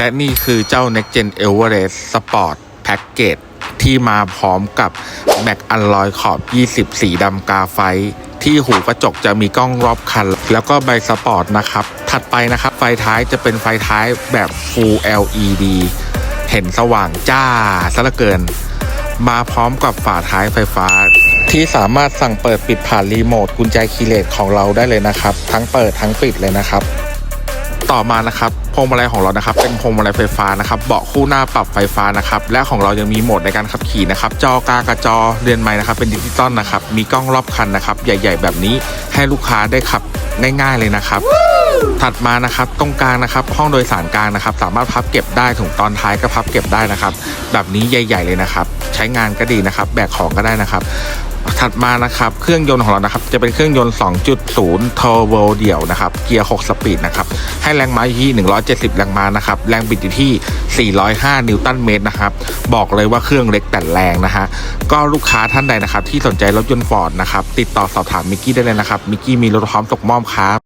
และนี่คือเจ้า Next Gen Everest Sport Package ที่มาพร้อมกับแม็กอัลลอยขอบ 20 สีดำกาไฟ ที่หูกระจกจะมีกล้องรอบคัน แล้วก็ใบสปอร์ตนะครับ ถัดไปนะครับ ไฟท้ายจะเป็นไฟท้ายแบบ Full LED เห็นสว่างจ้าซะเหลือเกิน มาพร้อมกับฝาท้ายไฟฟ้า ที่สามารถสั่งเปิดปิดผ่านรีโมทกุญแจคีย์เลสของเราได้เลยนะครับ ทั้งเปิดทั้งปิดเลยนะครับ ต่อมานะครับพวงมาลัยของเรานะครับ เป็นพวงมาลัยไฟฟ้านะครับเบาะคู่หน้าปรับไฟฟ้านะครับและของเรายังมีโหมดในการขับขี่นะครับจอกากระจอเรือนไม้นะครับเป็นดิจิตอลนะครับมีกล้องรอบคันนะครับใหญ่ ๆ แบบนี้ให้ลูกค้าได้ขับง่าย ๆเลยนะครับถัดมานะครับตรงกลางนะครับ ห้องโดยสารกลางนะครับ สามารถพับเก็บได้ถุงตอนท้ายก็พับเก็บได้นะครับ แบบนี้ใหญ่ ๆ เลยนะครับ ใช้งานก็ดีนะครับ แบกของก็ได้นะครับ ถัดมานะครับเครื่องยนต์ของเรานะครับจะเป็นเครื่องยนต์ 2.0 Turbo เดี่ยวนะครับเกียร์ 6 สปีดนะครับให้แรงม้าอยู่ที่ 170 แรงม้านะครับแรงบิดอยู่ที่ 405 นิวตันเมตรนะครับบอกเลยว่าเครื่องเล็กแต่แรงนะฮะก็ลูกค้าท่านใดนะครับที่สนใจรถยนต์ฟอร์ดนะครับติดต่อสอบถามมิกกี้ได้เลยนะครับมิกกี้มีรถพร้อมส่งมอบครับ